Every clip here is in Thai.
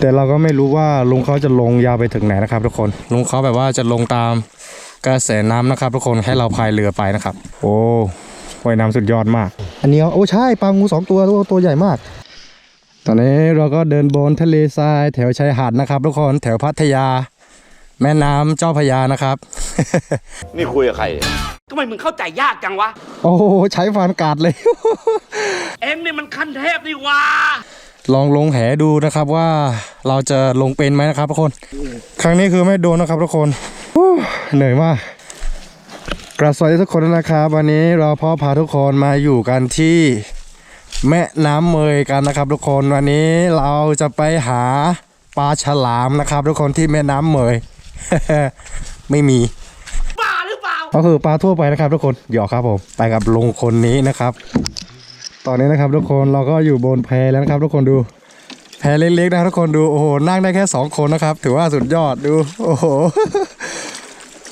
แต่เราก็ไม่รู้ว่าลุงเขาจะลงยาวไปถึงไหนนะครับทุกคน ลุงเขาแบบว่าจะลงตามกระแสน้ำนะครับทุกคนให้เราพายเรือไปนะครับ โอ้ว่ายน้ำสุดยอดมาก อันนี้โอ้ใช่ปลางูสองตัวตัวตัวใหญ่มาก ตอนนี้เราก็เดินบนทะเลทรายแถวชายหาดนะครับ ทุกคนแถวพัทยา แม่น้ำเจ้าพระยานะครับ นี่คุยกับใครเนี่ยทำไมมึงเข้าใจยากจังวะ โอ้โหใช้ฟานกาดเลย เอ็งนี่มันขั้นเทพนี่หว่าลองลงแหดูนะครับว่า เราจะลงเป็นไหมนะครับทุกคน ครั้งนี้คือไม่โดนนะครับทุกคนฮู้เหนื่อยมากกราบสวัสดีทุกคนนะครับ วันนี้เราพ่อพาทุกคนมาอยู่กันที่แม่น้ำเมยกันนะครับ ทุกคนวันนี้เราจะไปหาปลาฉลามนะครับ ทุกคนที่แม่น้ำเมย ไม่มีบ้าหรือเปล่าก็คือปลาทั่วไปนะครับ ทุกคนหยอกครับผมไปกับลุงคนนี้นะครับ ตอนนี้นะครับ ทุกคนเราก็อยู่บนแพแล้วนะครับ ทุกคนดู แพเล็กๆนะครับทุกคนดูโอ้โหนั่งได้แค่สองคนนะครับ ถือว่าสุดยอดดู โอ้โห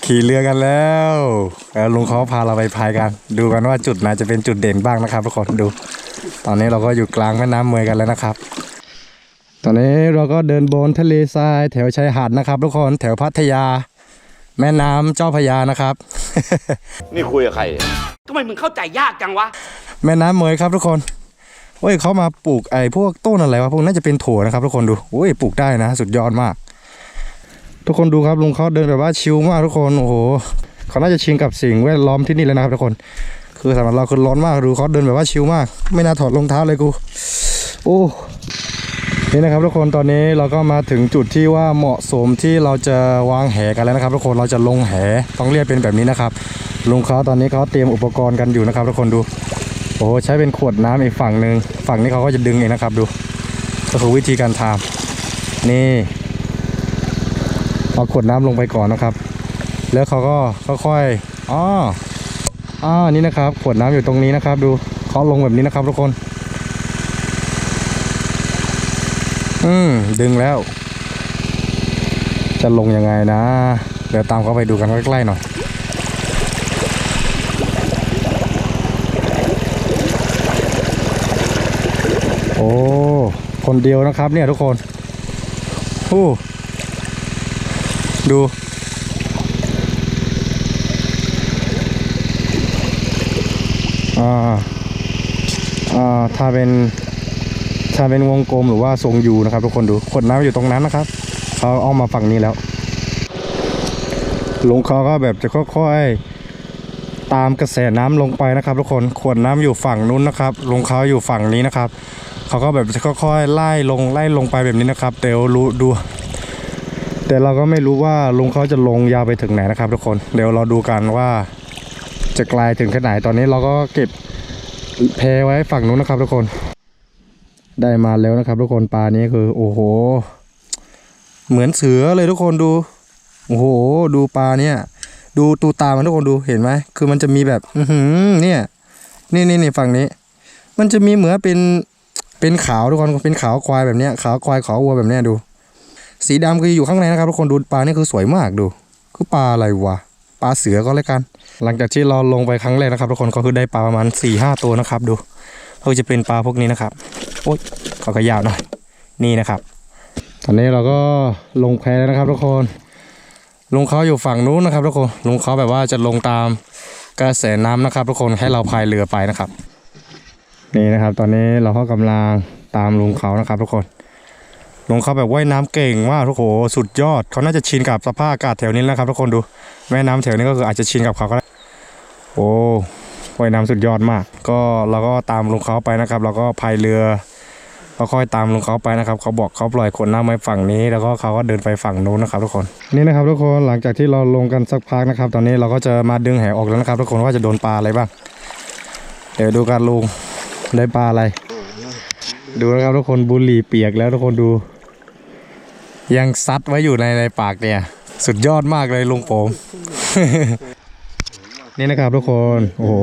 ขี่เรือกันแล้วแล้วลุงเขาพาเราไปพายกัน ดูกันว่าจุดไหนจะเป็นจุดเด่นบ้างนะครับทุกคนดู ตอนนี้เราก็อยู่กลางแม่น้ำเมยกันแล้วนะครับ ตอนนี้เราก็เดินบนทะเลทรายแถวชายหาดนะครับ ทุกคนแถวพัทยา แม่น้ำเจ้าพระยานะครับ นี่คุยกับใครเนี่ยทำไมมึงเข้าใจยากจังวะ แม่น้ำเมยครับทุกคน โอ้ยเขามาปลูกไอ้พวกต้นอะไรวะพวกน่าจะเป็นถั่วนะครับทุกคนดูโอ้ยปลูกได้นะ สุดยอดมาก ทุกคนดูครับลุงเขาเดินแบบว่าชิลมากทุกคนโอ้โหเขาน่าจะชินกับสิ่งแวดล้อมที่นี่แล้วนะครับทุกคน คือสำหรับเราคือร้อนมากดูเขาเดินแบบว่าชิลมาก ไม่น่าถอดรองเท้าเลยกูโอ้นี่นะครับทุกคนตอนนี้เราก็มาถึงจุดที่ว่าเหมาะสมที่เราจะวางแหกันแล้วนะครับ ทุกคนเราจะลงแหต้องเรียกเป็นแบบนี้นะครับลุงเขาตอนนี้เขาเตรียมอุปกรณ์กันอยู่นะครับ ทุกคนดู โอ้ใช้เป็นขวดน้ำอีกฝั่งหนึ่งฝั่งนี้เขาก็จะดึงเองนะครับดู ก็คือวิธีการทำนี่เอาขวดน้ำลงไปก่อนนะครับ แล้วเขาก็ค่อยๆอ๋ออ่านี่นะครับขวดน้ำอยู่ตรงนี้นะครับ ดูเขาลงแบบนี้นะครับทุกคน อืมดึงแล้ว จะลงยังไงนะ เดี๋ยวตามเขาไปดูกันใกล้ๆหน่อย โอ้คนเดียวนะครับเนี่ยทุกคนโอ้ดูอ่าอ่าถ้าเป็นถ้าเป็นวงกลมหรือว่าทรงยูนะครับ ทุกคนดูขวดน้ำอยู่ตรงนั้นนะครับเขาเอามาฝั่งนี้แล้วลงเขาก็แบบจะค่อยๆตามกระแสน้ำลงไปนะครับ ทุกคนขวดน้ำอยู่ฝั่งนู้นนะครับลงเขาอยู่ฝั่งนี้นะครับ เขาก็แบบจะค่อยๆไล่ลงไล่ลงไปแบบนี้นะครับเดี๋ยวรู้ดู แต่เราก็ไม่รู้ว่าลุงเขาจะลงยาวไปถึงไหนนะครับทุกคนเดี๋ยวเราดูกันว่าจะไกลถึงแค่ไหนตอนนี้เราก็เก็บแพไว้ฝั่งนู้นนะครับทุกคน ได้มาแล้วนะครับ ทุกคนปลานี้คือ โอ้โห เหมือนเสือเลยทุกคนดู โอ้โห ดูปลาเนี่ย ดูตูตามันทุกคนดูเห็นไหมคือมันจะมีแบบ อืเนี่ย นี่นี่นี่ฝั่งนี้ มันจะมีเหมือนเป็น เป็นขาวทุกคนเป็นขาวควายแบบเนี้ยขาวควายขาววัวแบบเนี้ยดู สีดำคืออยู่ข้างในนะครับทุกคนดูปลานี่คือสวยมากดู คือปลาอะไรวะปลาเสือก็แล้วกัน หลังจากที่เราลงไปครั้งแรกนะครับทุกคนก็คือได้ปลาประมาณ4ี่ห้าตัวนะครับดูก็จะเป็นปลาพวกนี้นะครับโอ๊ยขาก็ยาวหน่อยนี่นะครับ ตอนนี้เราก็ลงแพแล้วนะครับทุกคนลงเขาอยู่ฝั่งนู้นนะครับทุกคนลงเขาแบบว่าจะลงตามกระแสน้ำนะครับ ทุกคนให้เราพายเรือไปนะครับ นี่นะครับ ตอนนี้เราก็กำลังตามลุงเขานะครับ ทุกคนลุงเขาแบบว่ายน้ำเก่งมากทุกคนสุดยอดเขาน่าจะชินกับสภาพอากาศแถวนี้แล้วครับ ทุกคนดูแม่น้ำแถวนี้ก็คืออาจจะชินกับเขาก็ได้โอ้ว่ายน้ำสุดยอดมาก ก็เราก็ตามลุงเขาไปนะครับ เราก็พายเรือก็ค่อยตามลุงเขาไปนะครับ เขาบอกเขาปล่อยคนน้ำไว้ฝั่งนี้ แล้วก็เขาก็เดินไปฝั่งนู้นนะครับ ทุกคนนี่นะครับ ทุกคนหลังจากที่เราลงกันสักพักนะครับ ตอนนี้เราก็จะมาดึงแหออกแล้วนะครับ ทุกคนว่าจะโดนปลาอะไรบ้างเดี๋ยวดูการลุง ได้ปลาอะไร ดูนะครับทุกคนบุหรี่เปียกแล้วทุกคนดู ยังซัดไว้อยู่ในในปากเนี่ย สุดยอดมากเลยลุงผมนี่นะครับทุกคนโอ้โห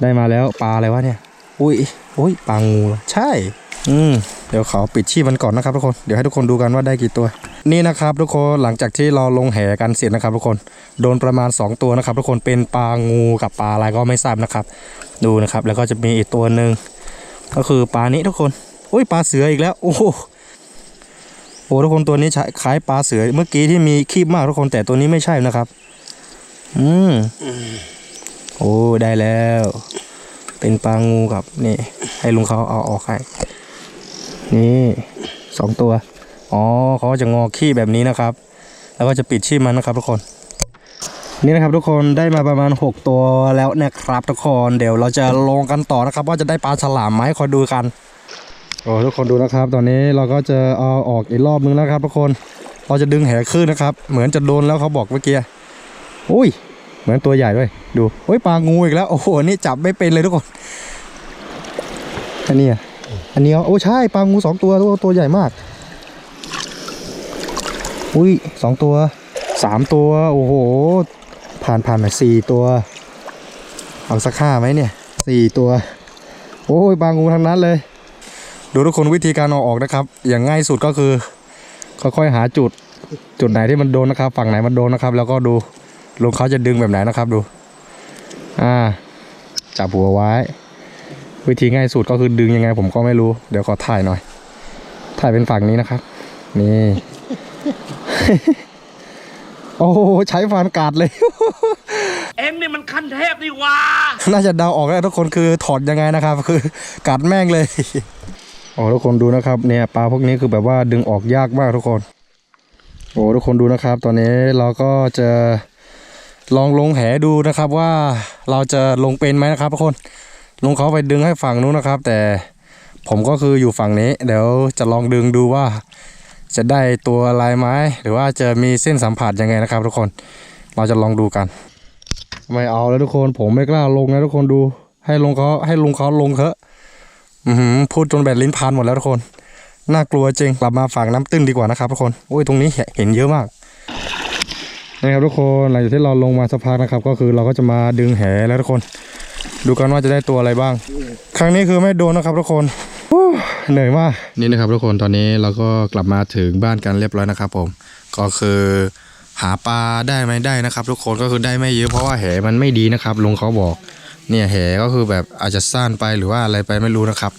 ได้มาแล้วปลาอะไรวะเนี่ย อุ้ยอุ้ยปลางูใช่ อืมเดี๋ยวขอปิดชีพมันก่อนนะครับทุกคน เดี๋ยวให้ทุกคนดูกันว่าได้กี่ตัว นี่นะครับทุกคนหลังจากที่เราลงแหกันเสร็จนะครับ ทุกคนโดนประมาณ 2 ตัวนะครับ ทุกคนเป็นปลางูกับปลาอะไรก็ไม่ทราบนะครับ ดูนะครับแล้วก็จะมีอีกตัวหนึ่งก็คือปลานี้ทุกคนอุ้ยปลาเสืออีกแล้วโอ้โหโอ้ทุกคนตัวนี้คล้ายปลาเสือเมื่อกี้ที่มีคีบมากทุกคนแต่ตัวนี้ไม่ใช่นะครับ อืมโอ้ได้แล้ว เป็นปลางูกับนี่ ให้ลุงเขาเอาออกให้นี่สองตัว อ๋อเขาจะงอขี้แบบนี้นะครับ แล้วก็จะปิดชีพมันนะครับทุกคน นี่นะครับทุกคนได้มาประมาณ 6 ตัวแล้วนะครับทุกคนเดี๋ยวเราจะลงกันต่อนะครับ ว่าจะได้ปลาฉลามไหมคอยดูกันโอ้ทุกคนดูนะครับ ตอนนี้เราก็จะเอาออกอีกรอบนึงแล้วครับ ทุกคนเราจะดึงแหขึ้นนะครับ เหมือนจะโดนแล้วเขาบอกเมื่อกี้อุ้ย เหมือนตัวใหญ่ด้วยดูโอ้ยปลางูอีกแล้วโอ้โหนี่จับไม่เป็นเลยทุกคนอันนี้อันนี้โอ้ใช่ปลางูสองตัวตัวตัวใหญ่มาก อุ้ยสองตัวสามตัว โอ้โห ผ่านผ่านมาสี่ตัว เอาสักห้าไหมเนี่ยสี่ตัว โอ้ยบางงูทั้งนั้นเลย ดูทุกคนวิธีการเอาออกนะครับ อย่างง่ายสุดก็คือค่อยๆหาจุดจุดไหนที่มันโดนนะครับ ฝั่งไหนมันโดนนะครับ แล้วก็ดูลุงเขาจะดึงแบบไหนนะครับดู อ่า จับหัวไว้ วิธีง่ายสุดก็คือดึงยังไง ผมก็ไม่รู้ เดี๋ยวขอถ่ายหน่อย ถ่ายเป็นฝั่งนี้นะครับ นี่ โอ้โหใช้ฟานกัดเลย เอ็งนี่มันขั้นเทพนี่หวะน่าจะเดาออกแล้วทุกคนคือถอดยังไงนะครับ คือกัดแม่งเลยโอ้ทุกคนดูนะครับเนี่ยปลาพวกนี้คือแบบว่าดึงออกยากมากทุกคน โอ้ทุกคนดูนะครับ ตอนนี้เราก็จะลองลงแหดูนะครับว่าเราจะลงเป็นไหมนะครับทุกคนลงเขาไปดึงให้ฝั่งนู้นนะครับ แต่ผมก็คืออยู่ฝั่งนี้ เดี๋ยวจะลองดึงดูว่า จะได้ตัวอะไรไหมหรือว่าจะมีเส้นสัมผัสยังไงนะครับ ทุกคนเราจะลองดูกัน ไม่เอาแล้วทุกคนผมไม่กล้าลงนะทุกคนดู ให้ลงเขาให้ลุงเขาลงเถอะพูดจนแบตลิ้นพันหมดแล้วทุกคน น่ากลัวจริงกลับมาฝั่งน้ำตื้นดีกว่านะครับทุกคนโอ้ยตรงนี้เห็นเยอะมากนะครับทุกคนหลังจากที่เราลงมาสักพักนะครับ ก็คือเราก็จะมาดึงแหแล้วทุกคน ดูกันว่าจะได้ตัวอะไรบ้าง ครั้งนี้คือไม่โดนนะครับทุกคน เหนื่อยมากนี่นะครับทุกคนตอนนี้เราก็กลับมาถึงบ้านกันเรียบร้อยนะครับ ผม ก็คือหาปลาได้ไหมได้นะครับ ทุกคนก็คือได้ไม่เยอะเพราะว่าแหมันไม่ดีนะครับลุงเขาบอก เนี่ยแหก็คือแบบอาจจะสั้นไปหรือว่าอะไรไปไม่รู้นะครับ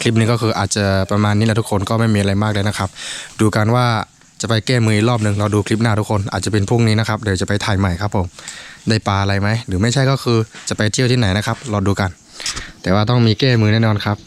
คลิปนี้ก็คืออาจจะประมาณนี้แหละทุกคนก็ไม่มีอะไรมากเลยนะครับ ดูกันว่าจะไปแก้มืออีกรอบหนึ่งเราดูคลิปหน้าทุกคนอาจจะเป็นพรุ่งนี้นะครับเดี๋ยวจะไปถ่ายใหม่ครับผมได้ปลาอะไรไหมหรือไม่ใช่ก็คือจะไปเที่ยวที่ไหนนะครับรอดูกัน แต่ว่าต้องมีแก้มือแน่นอนครับ